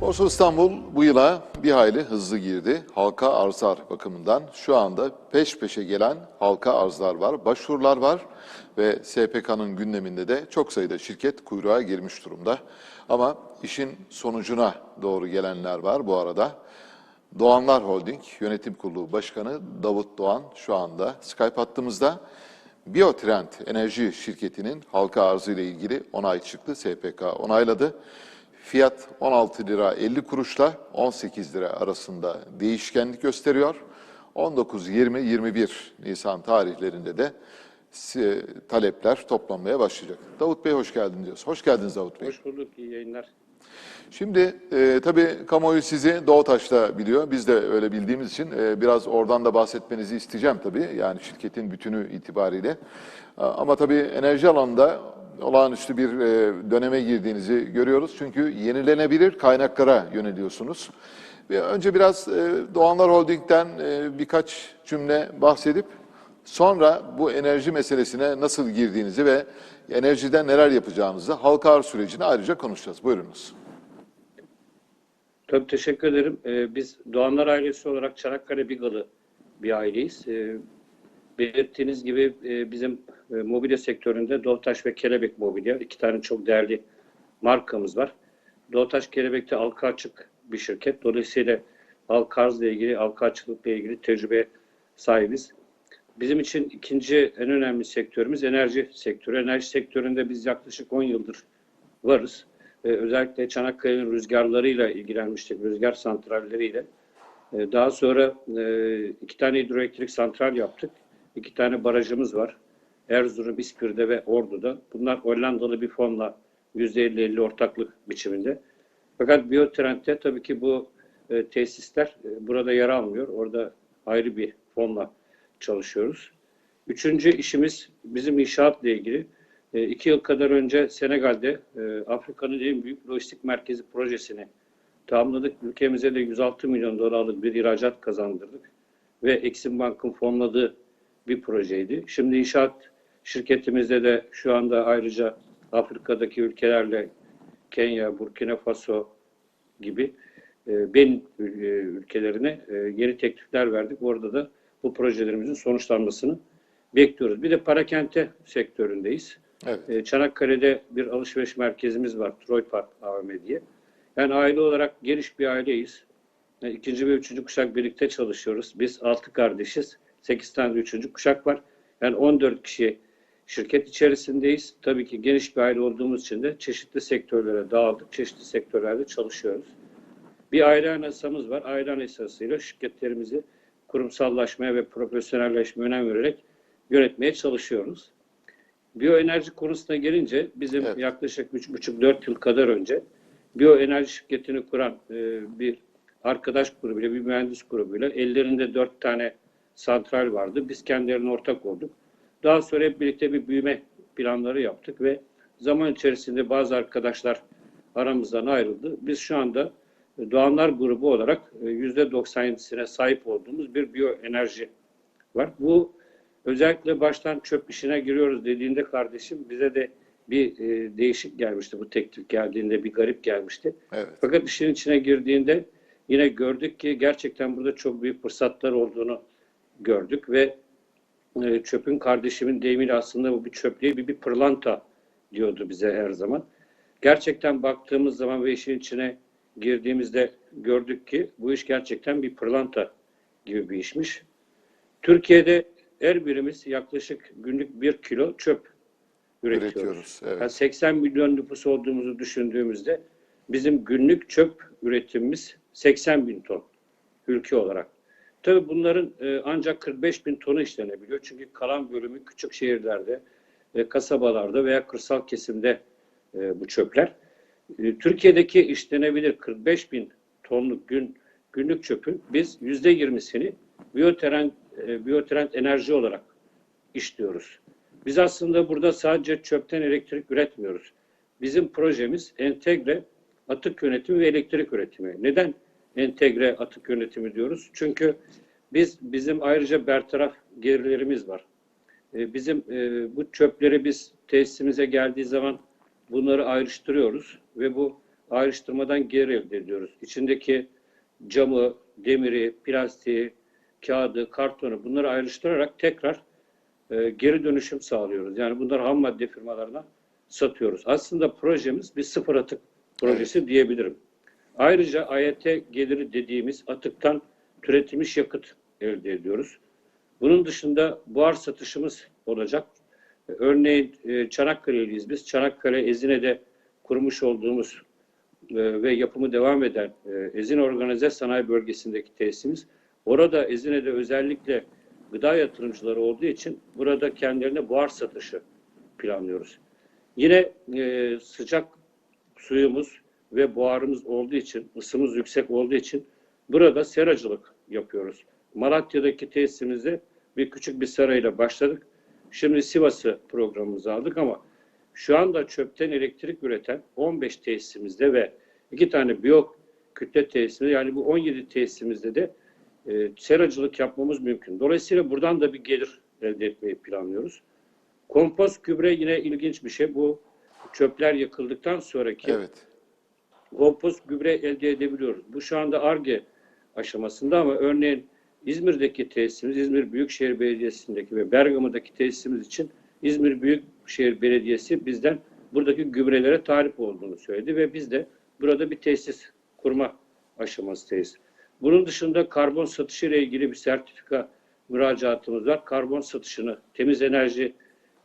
Borsa İstanbul bu yıla bir hayli hızlı girdi. Halka arzlar bakımından şu anda peş peşe gelen halka arzlar var, başvurular var ve SPK'nın gündeminde de çok sayıda şirket kuyruğa girmiş durumda. Ama işin sonucuna doğru gelenler var bu arada. Doğanlar Holding Yönetim Kurulu Başkanı Davut Doğan şu anda Skype hattımızda. Biotrend Enerji şirketinin halka arzı ile ilgili onay çıktı. SPK onayladı. Fiyat 16 lira 50 kuruşla 18 lira arasında değişkenlik gösteriyor. 19, 20, 21 Nisan tarihlerinde de talepler toplanmaya başlayacak. Davut Bey hoş geldin diyoruz. Hoş geldiniz Davut Bey. Hoş bulduk, iyi yayınlar. Şimdi e, tabii kamuoyu sizi Doğutaş'ta biliyor. Biz de öyle bildiğimiz için e, biraz oradan da bahsetmenizi isteyeceğim tabii. Yani şirketin bütünü itibariyle. Ama tabii enerji alanında olağanüstü bir e, döneme girdiğinizi görüyoruz. Çünkü yenilenebilir kaynaklara yöneliyorsunuz. Ve önce biraz e, Doğanlar Holding'den e, birkaç cümle bahsedip sonra bu enerji meselesine nasıl girdiğinizi ve enerjiden neler yapacağınızı halka arz sürecini ayrıca konuşacağız. Buyurunuz. Tabii teşekkür ederim. Biz Doğanlar ailesi olarak Çanakkale Bigalı bir aileyiz. Belirttiğiniz gibi bizim e, mobilya sektöründe Doğutaş ve Kelebek Mobilya iki tane çok değerli markamız var. Doğutaş Kelebek'te halka açık bir şirket. Dolayısıyla halka arzla ilgili, halka açıklıkla ilgili tecrübe sahibiz. Bizim için ikinci en önemli sektörümüz enerji sektörü. Enerji sektöründe biz yaklaşık 10 yıldır varız. Ee, özellikle Çanakkale'nin rüzgarlarıyla ilgilenmiştik, rüzgar santralleriyle. Ee, daha sonra e, iki tane hidroelektrik santral yaptık. İki tane barajımız var. Erzurum, İspir'de ve Ordu'da. Bunlar Hollandalı bir fonla %50-50 ortaklık biçiminde. Fakat Biotrend'de tabii ki bu e, tesisler e, burada yer almıyor. Orada ayrı bir fonla çalışıyoruz. Üçüncü işimiz bizim inşaatla ilgili. E, iki yıl kadar önce Senegal'de e, Afrika'nın en büyük lojistik merkezi projesini tamamladık. Ülkemize de 106 milyon dolarlık bir ihracat kazandırdık. Ve Exim Bank'ın fonladığı bir projeydi. Şimdi inşaat şirketimizde de şu anda ayrıca Afrika'daki ülkelerle Kenya, Burkina Faso gibi e, ben e, ülkelerine e, yeni teklifler verdik. Orada da bu projelerimizin sonuçlanmasını bekliyoruz. Bir de parakente sektöründeyiz. Evet. E, Çanakkale'de bir alışveriş merkezimiz var. Troy Park AVM diye. Yani aile olarak geniş bir aileyiz. E, İkinci ve üçüncü kuşak birlikte çalışıyoruz. Biz altı kardeşiz. Sekiz tane üçüncü kuşak var. Yani 14 kişi şirket içerisindeyiz. Tabii ki geniş bir aile olduğumuz için de çeşitli sektörlere dağıldık. Çeşitli sektörlerde çalışıyoruz. Bir aile anayasamız var. Aile anayasasıyla şirketlerimizi kurumsallaşmaya ve profesyonelleşmeye önem vererek yönetmeye çalışıyoruz. Biyoenerji konusuna gelince bizim Evet. yaklaşık 3,5-4 yıl kadar önce biyoenerji şirketini kuran e, bir arkadaş grubuyla, bir mühendis grubuyla ellerinde 4 tane santral vardı. Biz kendilerine ortak olduk. Daha sonra hep birlikte bir büyüme planları yaptık ve zaman içerisinde bazı arkadaşlar aramızdan ayrıldı. Biz şu anda e, Doğanlar grubu olarak e, %97'sine sahip olduğumuz bir biyoenerji var. Bu özellikle baştan çöp işine giriyoruz dediğinde kardeşim bize de bir e, değişik gelmişti. Bu teklif geldiğinde bir garip gelmişti. Evet. Fakat işin içine girdiğinde yine gördük ki gerçekten burada çok büyük fırsatlar olduğunu gördük ve e, çöpün kardeşimin deyimiyle aslında bu bir çöp değil bir, bir pırlanta diyordu bize her zaman. Gerçekten baktığımız zaman ve işin içine girdiğimizde gördük ki bu iş gerçekten bir pırlanta gibi bir işmiş. Türkiye'de her birimiz yaklaşık günlük bir kilo çöp üretiyoruz. Üretiyoruz, evet. Yani 80 milyon nüfus olduğumuzu düşündüğümüzde bizim günlük çöp üretimimiz 80 bin ton ülke olarak. Tabii bunların e, ancak 45 bin tonu işlenebiliyor. Çünkü kalan bölümü küçük şehirlerde, e, kasabalarda veya kırsal kesimde e, bu çöpler. Türkiye'deki işlenebilir 45 bin tonluk gün günlük çöpün biz yüzde yirmisini biyotrend, e, enerji olarak işliyoruz. Biz aslında burada sadece çöpten elektrik üretmiyoruz. Bizim projemiz entegre atık yönetimi ve elektrik üretimi. Neden entegre atık yönetimi diyoruz? Çünkü biz bizim ayrıca bertaraf gelirlerimiz var. E, Bizim e, bu çöpleri biz tesisimize geldiği zaman bunları ayrıştırıyoruz ve bu ayrıştırmadan gelir elde ediyoruz. İçindeki camı, demiri, plastiği, kağıdı, kartonu bunları ayrıştırarak tekrar e, geri dönüşüm sağlıyoruz. Yani bunları ham madde firmalarına satıyoruz. Aslında projemiz bir sıfır atık projesi diyebilirim. Ayrıca AYT geliri dediğimiz atıktan türetilmiş yakıt elde ediyoruz. Bunun dışında buhar satışımız olacak. E, Örneğin e, Çanakkale'liyiz biz. Çanakkale Ezine'de kurmuş olduğumuz e, ve yapımı devam eden Ezine Organize Sanayi Bölgesi'ndeki tesisimiz. Orada Ezine'de özellikle gıda yatırımcıları olduğu için burada kendilerine buhar satışı planlıyoruz. Yine sıcak suyumuz ve buharımız olduğu için, ısımız yüksek olduğu için burada seracılık yapıyoruz. Malatya'daki tesisimizde bir küçük bir serayla başladık. Şimdi Sivas'ı programımıza aldık ama şu anda çöpten elektrik üreten 15 tesisimizde ve iki tane biyo kütle tesisimizde yani bu 17 tesisimizde de e, seracılık yapmamız mümkün. Dolayısıyla buradan da bir gelir elde etmeyi planlıyoruz. Kompost gübre yine ilginç bir şey. Bu çöpler yakıldıktan sonraki Evet. Kompost gübre elde edebiliyoruz. Bu şu anda ARGE aşamasında ama örneğin İzmir'deki tesisimiz, İzmir Büyükşehir Belediyesi'ndeki ve Bergama'daki tesisimiz için İzmir Büyükşehir Belediyesi bizden buradaki gübrelere talip olduğunu söyledi ve biz de burada bir tesis kurma aşamasındayız. Bunun dışında karbon satışı ile ilgili bir sertifika müracaatımız var. Karbon satışını, temiz enerji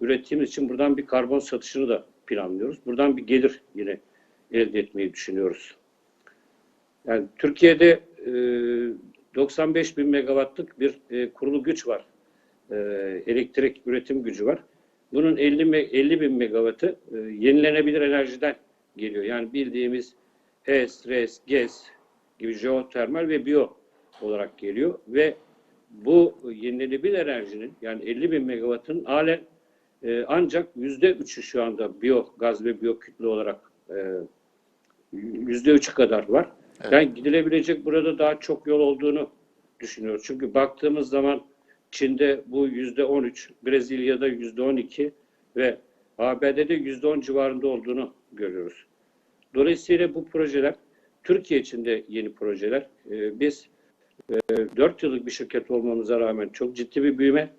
ürettiğimiz için buradan bir karbon satışını da planlıyoruz. Buradan bir gelir yine elde etmeyi düşünüyoruz. Yani Türkiye'de e, 95 bin megawattlık bir e, kurulu güç var. E, elektrik üretim gücü var. Bunun 50, me- 50 bin megawattı e, yenilenebilir enerjiden geliyor. Yani bildiğimiz HES, RES, GES gibi jeotermal ve biyo olarak geliyor ve bu yenilenebilir enerjinin yani 50 bin megawattın halen e, ancak yüzde üçü şu anda biyo gaz ve biyo kütle olarak e, yüzde üçü kadar var. Evet. Yani gidilebilecek burada daha çok yol olduğunu düşünüyoruz. Çünkü baktığımız zaman Çin'de bu yüzde on üç, Brezilya'da yüzde on iki ve ABD'de yüzde on civarında olduğunu görüyoruz. Dolayısıyla bu projeler Türkiye için de yeni projeler. Ee, biz e, 4 yıllık bir şirket olmamıza rağmen çok ciddi bir büyüme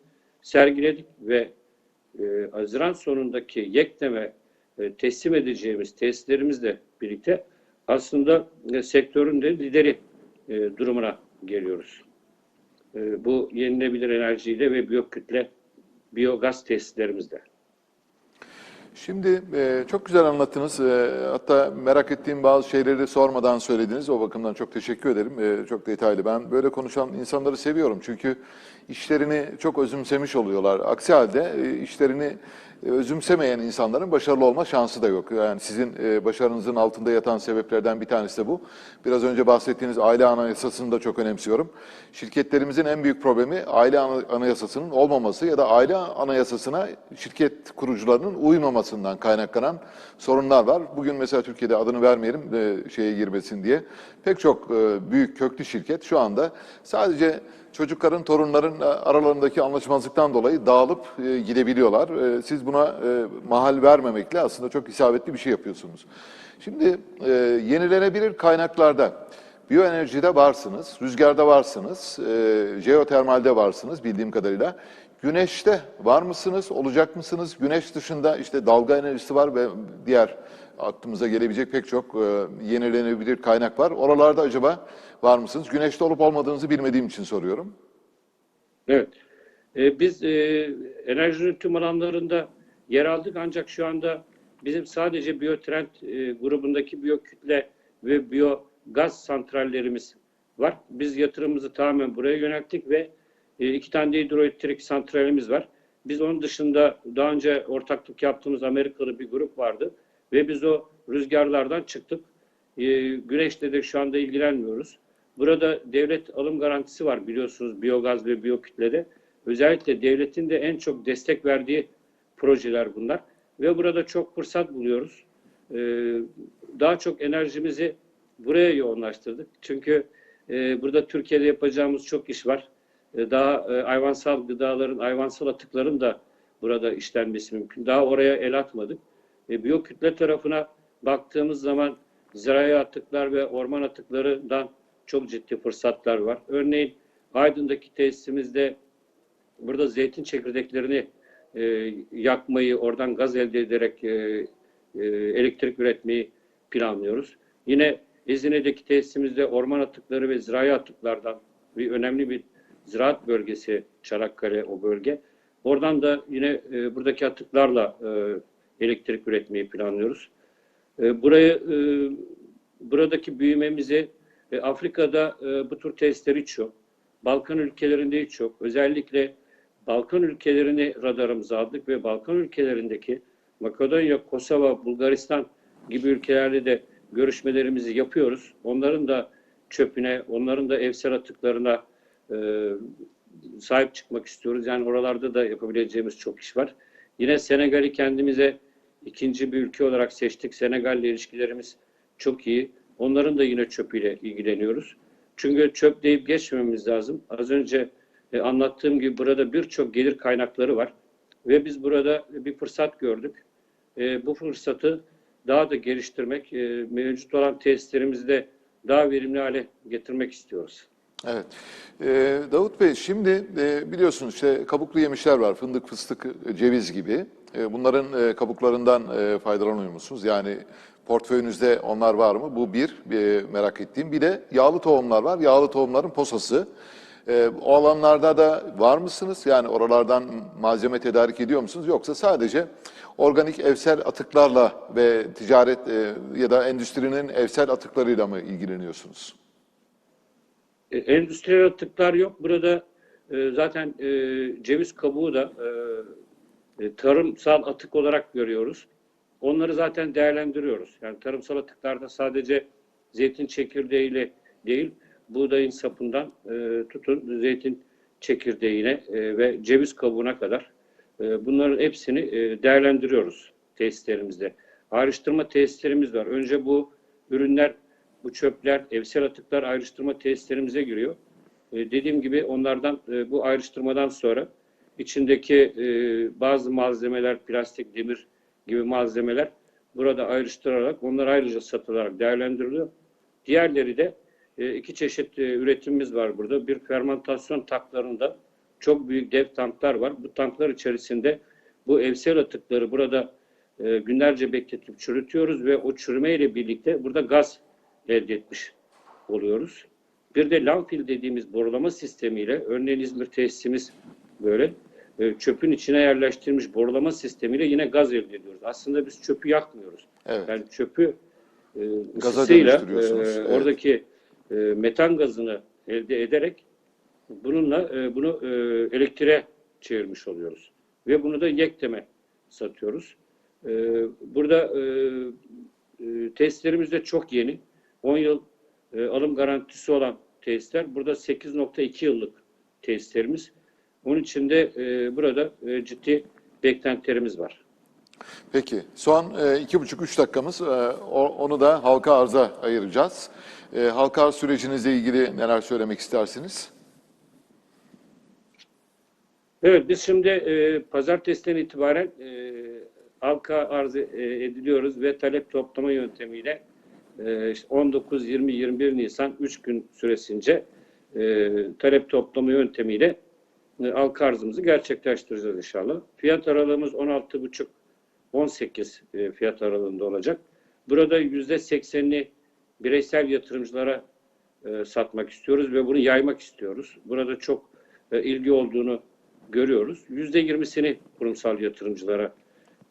sergiledik ve e, Haziran sonundaki yekleme teslim edeceğimiz tesislerimizle birlikte aslında e, sektörün de lideri e, durumuna geliyoruz. E, bu yenilebilir enerjiyle ve biyokütle, biyogaz tesislerimizle. Şimdi e, çok güzel anlattınız. E, hatta merak ettiğim bazı şeyleri sormadan söylediniz. O bakımdan çok teşekkür ederim. E, çok detaylı. Ben böyle konuşan insanları seviyorum. Çünkü işlerini çok özümsemiş oluyorlar. Aksi halde e, işlerini e, özümsemeyen insanların başarılı olma şansı da yok. Yani sizin e, başarınızın altında yatan sebeplerden bir tanesi de bu. Biraz önce bahsettiğiniz aile anayasasını da çok önemsiyorum. Şirketlerimizin en büyük problemi aile ana- anayasasının olmaması ya da aile anayasasına şirket kurucularının uymamasından kaynaklanan sorunlar var. Bugün mesela Türkiye'de adını vermeyelim e, şeye girmesin diye. Pek çok e, büyük köklü şirket şu anda sadece çocukların, torunların e, aralarındaki anlaşmazlıktan dolayı dağılıp e, gidebiliyorlar. E, siz buna mahal vermemekle aslında çok isabetli bir şey yapıyorsunuz. Şimdi e, yenilenebilir kaynaklarda biyoenerjide varsınız, rüzgarda varsınız, e, jeotermalde varsınız bildiğim kadarıyla. Güneşte var mısınız, olacak mısınız? Güneş dışında işte dalga enerjisi var ve diğer aklımıza gelebilecek pek çok e, yenilenebilir kaynak var. Oralarda acaba var mısınız? Güneşte olup olmadığınızı bilmediğim için soruyorum. Evet. Ee, biz e, enerjinin tüm alanlarında yer aldık ancak şu anda bizim sadece biyotrend e, grubundaki biyokütle ve biyogaz santrallerimiz var. Biz yatırımımızı tamamen buraya yönelttik ve e, iki tane de hidroelektrik santralimiz var. Biz onun dışında daha önce ortaklık yaptığımız Amerikalı bir grup vardı ve biz o rüzgarlardan çıktık. E, güneşle de şu anda ilgilenmiyoruz. Burada devlet alım garantisi var biliyorsunuz biyogaz ve biyokütlede. Özellikle devletin de en çok destek verdiği projeler bunlar. Ve burada çok fırsat buluyoruz. Ee, daha çok enerjimizi buraya yoğunlaştırdık. Çünkü e, burada Türkiye'de yapacağımız çok iş var. E, daha e, hayvansal gıdaların, hayvansal atıkların da burada işlenmesi mümkün. Daha oraya el atmadık. E, biyokütle tarafına baktığımız zaman zirai atıklar ve orman atıklarından çok ciddi fırsatlar var. Örneğin Aydın'daki tesisimizde burada zeytin çekirdeklerini e, yakmayı, oradan gaz elde ederek e, e, elektrik üretmeyi planlıyoruz. Yine Ezine'deki tesisimizde orman atıkları ve zirai atıklardan bir önemli bir ziraat bölgesi Çanakkale o bölge. Oradan da yine e, buradaki atıklarla e, elektrik üretmeyi planlıyoruz. E, burayı e, buradaki büyümemizi e, Afrika'da e, bu tür testler hiç yok. Balkan ülkelerinde hiç yok. Özellikle Balkan ülkelerini radarımıza aldık ve Balkan ülkelerindeki Makedonya, Kosova, Bulgaristan gibi ülkelerle de görüşmelerimizi yapıyoruz. Onların da çöpüne, onların da evsel atıklarına e, sahip çıkmak istiyoruz. Yani oralarda da yapabileceğimiz çok iş var. Yine Senegal'i kendimize ikinci bir ülke olarak seçtik. Senegal'le ilişkilerimiz çok iyi. Onların da yine çöpüyle ilgileniyoruz. Çünkü çöp deyip geçmememiz lazım. Az önce e, anlattığım gibi burada birçok gelir kaynakları var. Ve biz burada bir fırsat gördük. E, bu fırsatı daha da geliştirmek, e, mevcut olan tesislerimizi de daha verimli hale getirmek istiyoruz. Evet. Ee, Davut Bey şimdi e, biliyorsunuz işte kabuklu yemişler var. Fındık, fıstık, ceviz gibi. E, bunların e, kabuklarından e, faydalanıyor musunuz? Yani portföyünüzde onlar var mı? Bu bir e, merak ettiğim. Bir de yağlı tohumlar var. Yağlı tohumların posası. E, o alanlarda da var mısınız? Yani oralardan malzeme tedarik ediyor musunuz? Yoksa sadece organik evsel atıklarla ve ticaret e, ya da endüstrinin evsel atıklarıyla mı ilgileniyorsunuz? E, Endüstriyel atıklar yok. Burada e, zaten e, ceviz kabuğu da e, e, tarımsal atık olarak görüyoruz. Onları zaten değerlendiriyoruz. Yani tarımsal atıklarda sadece zeytin çekirdeğiyle değil, buğdayın sapından e, tutun zeytin çekirdeğine e, ve ceviz kabuğuna kadar e, bunların hepsini e, değerlendiriyoruz tesislerimizde. Ayrıştırma tesislerimiz var. Önce bu ürünler, bu çöpler, evsel atıklar ayrıştırma tesislerimize giriyor. E, dediğim gibi onlardan e, bu ayrıştırmadan sonra içindeki e, bazı malzemeler, plastik, demir gibi malzemeler burada ayrıştırılarak onlar ayrıca satılarak değerlendiriliyor. Diğerleri de e, iki çeşit e, üretimimiz var burada. Bir fermentasyon tanklarında çok büyük dev tanklar var. Bu tanklar içerisinde bu evsel atıkları burada e, günlerce bekletip çürütüyoruz ve o çürüme ile birlikte burada gaz elde etmiş oluyoruz. Bir de landfill dediğimiz borulama sistemiyle, örneğin İzmir tesisimiz böyle e, çöpün içine yerleştirilmiş borulama sistemiyle yine gaz elde ediyoruz. Aslında biz çöpü yakmıyoruz. Evet. Yani çöpü e, Gaza ısısıyla e, evet. oradaki e, metan gazını elde ederek bununla e, bunu e, elektriğe çevirmiş oluyoruz. Ve bunu da yekteme satıyoruz. E, burada e, e, testlerimiz de çok yeni. 10 yıl e, alım garantisi olan testler. Burada 8.2 yıllık testlerimiz. Onun için de e, burada e, ciddi beklentilerimiz var. Peki, son e, iki buçuk üç dakikamız, e, o- onu da halka arza ayıracağız. E, halka arz sürecinizle ilgili neler söylemek istersiniz? Evet, biz şimdi e, pazartesiden itibaren e, halka arz e, ediliyoruz ve talep toplama yöntemiyle e, işte 19, 20, 21 Nisan 3 gün süresince e, talep toplama yöntemiyle e, halka arzımızı gerçekleştireceğiz inşallah. Fiyat aralığımız 16,5-18 e, fiyat aralığında olacak. Burada %80'ini bireysel yatırımcılara e, satmak istiyoruz ve bunu yaymak istiyoruz. Burada çok ilgi olduğunu görüyoruz. %20'sini kurumsal yatırımcılara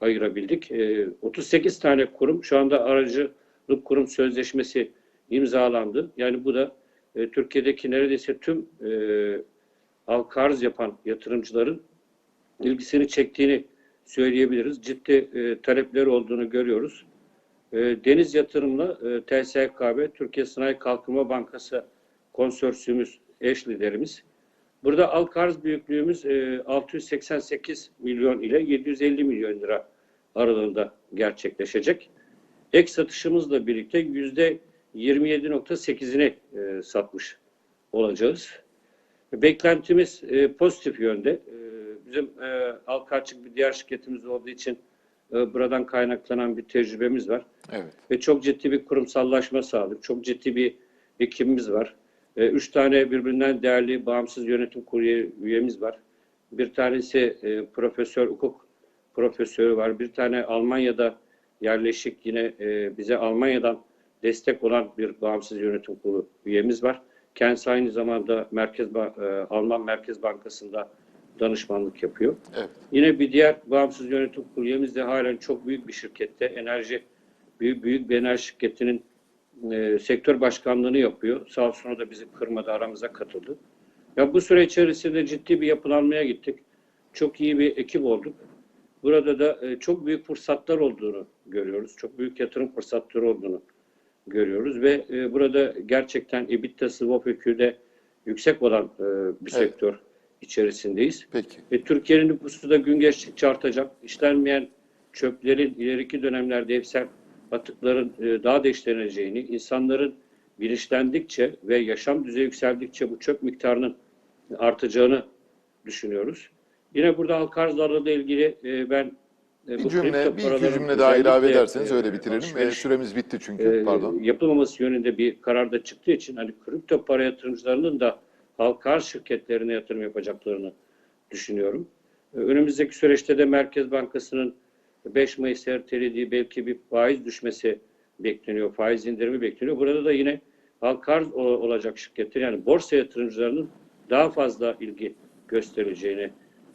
ayırabildik. E, 38 tane kurum şu anda aracılık kurum sözleşmesi imzalandı. Yani bu da Türkiye'deki neredeyse tüm e, halka arz yapan yatırımcıların ilgisini çektiğini söyleyebiliriz. Ciddi e, talepleri olduğunu görüyoruz. E, Deniz Yatırım'la e, TSKB, Türkiye Sanayi Kalkınma Bankası konsorsiyumuz eş liderimiz. Burada halka arz büyüklüğümüz e, 688 milyon ile 750 milyon lira aralığında gerçekleşecek. Ek satışımızla birlikte yüzde 27.8'ini e, satmış olacağız. Beklentimiz e, pozitif yönde. E, bizim e, halka açık bir diğer şirketimiz olduğu için e, buradan kaynaklanan bir tecrübemiz var. Evet. Ve çok ciddi bir kurumsallaşma sağladık. Çok ciddi bir ekibimiz var. E, Üç tane birbirinden değerli bağımsız yönetim kurulu üyemiz var. Bir tanesi e, profesör, hukuk profesörü var. Bir tane Almanya'da yerleşik yine e, bize Almanya'dan destek olan bir bağımsız yönetim kurulu üyemiz var. Kendisi aynı zamanda Merkez e, Alman Merkez Bankası'nda danışmanlık yapıyor. Evet. Yine bir diğer bağımsız yönetim kurulu üyemiz de halen çok büyük bir şirkette enerji büyük büyük bir enerji şirketinin e, sektör başkanlığını yapıyor. Sağ olsun o da bizi kırmadı, aramıza katıldı. Ya bu süre içerisinde ciddi bir yapılanmaya gittik. Çok iyi bir ekip olduk. Burada da e, çok büyük fırsatlar olduğunu görüyoruz. Çok büyük yatırım fırsatları olduğunu görüyoruz ve e, burada gerçekten EBITDA'sı VOPEQ'de yüksek olan e, bir Evet. sektör içerisindeyiz. Peki. Ve Türkiye'nin nüfusu da gün geçtikçe artacak. İşlenmeyen çöplerin ileriki dönemlerde evsel atıkların e, daha da işleneceğini, insanların bilinçlendikçe ve yaşam düzeyi yükseldikçe bu çöp miktarının artacağını düşünüyoruz. Yine burada halka arzlarla da ilgili e, ben e, Bir bu cümle, bir iki cümle daha ilave özellikle, ederseniz e, öyle bitirelim. E, alışveriş- süremiz bitti çünkü. e, Pardon. yapılmaması yönünde bir karar da çıktığı için hani kripto para yatırımcılarının da halka arz şirketlerine yatırım yapacaklarını düşünüyorum. E, Önümüzdeki süreçte de Merkez Bankası'nın 5 Mayıs ertelediği belki bir faiz düşmesi bekleniyor, faiz indirimi bekleniyor. Burada da yine halka arz o- olacak şirketler yani borsa yatırımcılarının daha fazla ilgi göstereceğine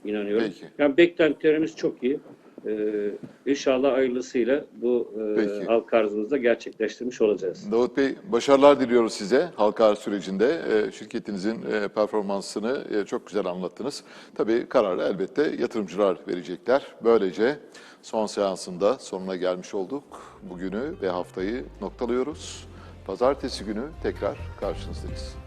inanıyorum. Peki. Yani beklentilerimiz çok iyi. Ee, inşallah hayırlısıyla bu e, Peki. halka arzımızı da gerçekleştirmiş olacağız. Davut Bey başarılar diliyoruz size halka arz sürecinde. E, şirketinizin e, performansını e, çok güzel anlattınız. Tabii kararı elbette yatırımcılar verecekler. Böylece son seansında sonuna gelmiş olduk. Bugünü ve haftayı noktalıyoruz. Pazartesi günü tekrar karşınızdayız.